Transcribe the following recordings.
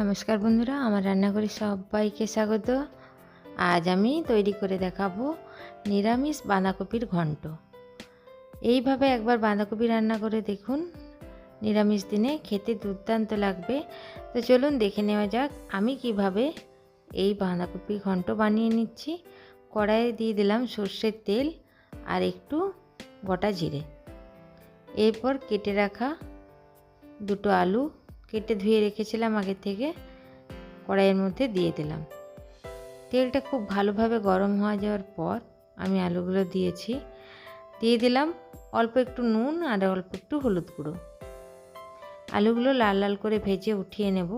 নমস্কার বন্ধুরা, আমার রান্নাঘরে সবাইকে স্বাগত। আজ আমি তৈরি করে দেখাবো নিরামিষ বাঁধাকপির ঘন্ট। এইভাবে একবার বাঁধাকপি রান্না করে দেখুন, নিরামিষ দিনে খেতে দুর্দান্ত লাগবে। তো চলুন দেখে নেওয়া যাক, আমি কীভাবে এই বাঁধাকপি ঘন্ট বানিয়ে নিচ্ছি। কড়াইয়ে দিয়ে দিলাম সর্ষের তেল আর একটু গোটা জিরে। এরপর কেটে রাখা দুটো আলু কেটে ধুয়ে রেখেছিলাম আগে থেকে, কড়াইয়ের মধ্যে দিয়ে দিলাম। তেলটা খুব ভালোভাবে গরম হয়ে যাওয়ার পর আমি আলুগুলো দিয়েছি। দিয়ে দিলাম অল্প একটু নুন আর অল্প একটু হলুদ গুঁড়ো। আলুগুলো লাল লাল করে ভেজে উঠিয়ে নেব।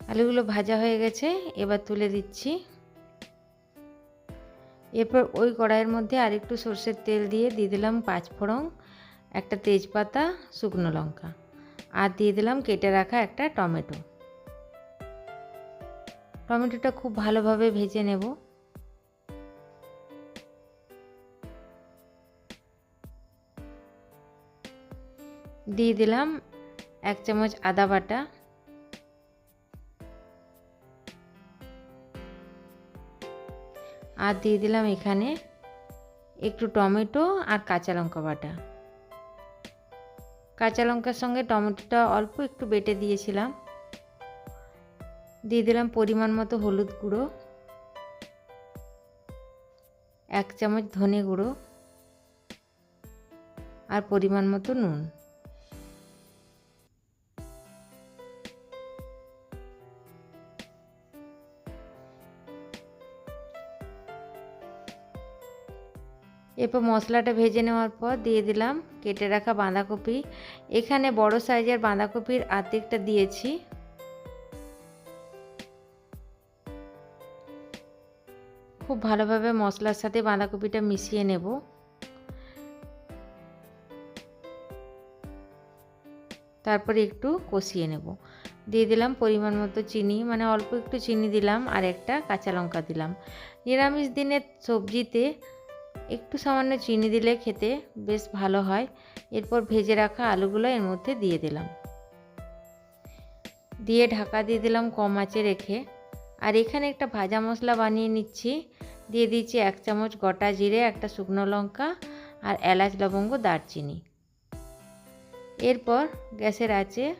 আলুগুলো ভাজা হয়ে গেছে, এবার তুলে দিচ্ছি। এরপর ওই কড়াইয়ের মধ্যে আরেকটু সর্ষের তেল দিয়ে দিয়ে দিলাম পাঁচফোড়ন একটা তেজপাতা, শুকনো লঙ্কা আর দিয়ে দিলাম কেটে রাখা একটা টমেটো। টমেটোটা খুব ভালোভাবে ভেজে নেব। দিয়ে দিলাম এক চামচ আদা বাটা আর দিয়ে দিলাম এখানে একটু টমেটো আর কাঁচা লঙ্কা বাটা। কাঁচা লঙ্কার সঙ্গে টমেটোটা অল্প একটু বেটে দিয়েছিলাম। দিয়ে দিলাম পরিমাণ মতো হলুদ গুঁড়ো, এক চামচ ধনে গুঁড়ো আর পরিমাণ মতো নুন। এরপর মশলাটা ভেজে নেওয়ার পর দিয়ে দিলাম কেটে রাখা বাঁধাকপি। এখানে বড় সাইজের বাঁধাকপির আর্ধেকটা দিয়েছি। খুব ভালোভাবে মশলার সাথে বাঁধাকপিটা মিশিয়ে নেব। তারপরে একটু কষিয়ে নেব। দিয়ে দিলাম পরিমাণ মতো চিনি মানে অল্প একটু চিনি দিলাম আর একটা কাঁচা লঙ্কা দিলাম। নিরামিষ দিনের সবজিতে একটু সামান্য চিনি দিলে খেতে বেশ ভালো হয়। এরপর ভেজে রাখা আলুগুলো এর মধ্যে দিয়ে দিলাম। দিয়ে ঢাকা দিয়ে দিলাম কম আঁচে রেখে। আর এখানে একটা ভাজা মশলা বানিয়ে নিচ্ছি। দিয়ে দিচ্ছি এক চামচ গোটা জিরে, একটা শুকনো লঙ্কা আর এলাচ লবঙ্গ, দারচিনি। এরপর গ্যাসের আঁচে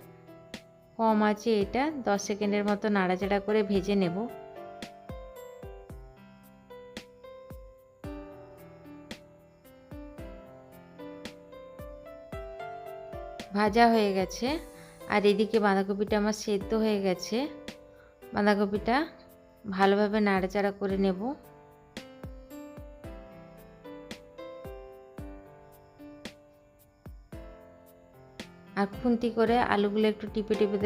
কম আছে এটা দশ সেকেন্ডের মতো নাড়াচাড়া করে ভেজে নেব। ভাজা হয়ে গেছে। আর এদিকে বাঁধাকপিটা আমার সেদ্ধ হয়ে গেছে। বাঁধাকপিটা ভালোভাবে নাড়াচাড়া করে নেব। আর খুন্তি করে আলুগুলো একটু টিপে টিপে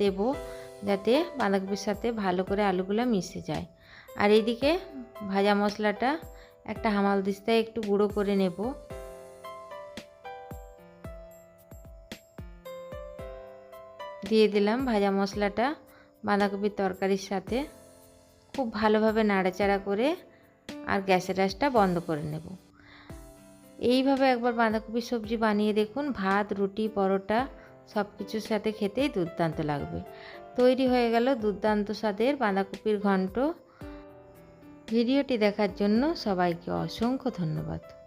দেব যাতে বাঁধাকপির সাথে ভালো করে আলুগুলো মিশে যায়। আর এইদিকে ভাজা মশলাটা একটা হামাল দিস্তায় একটু গুঁড়ো করে নেব। দিয়ে দিলাম ভাজা মশলাটা, বাঁধাকপির তরকারির সাথে। খুব ভালোভাবে নাড়াচাড়া করে আর গ্যাসের রাসটা বন্ধ করে নেব। এইভাবে একবার বাঁধাকপির সবজি বানিয়ে দেখুন, ভাত, রুটি, পরোটা সব কিছুর সাথে খেতেই দুর্দান্ত লাগবে। তৈরি হয়ে গেল দুর্দান্ত স্বাদের বাঁধাকপির ঘন্ট। ভিডিওটি দেখার জন্য সবাইকে অসংখ্য ধন্যবাদ।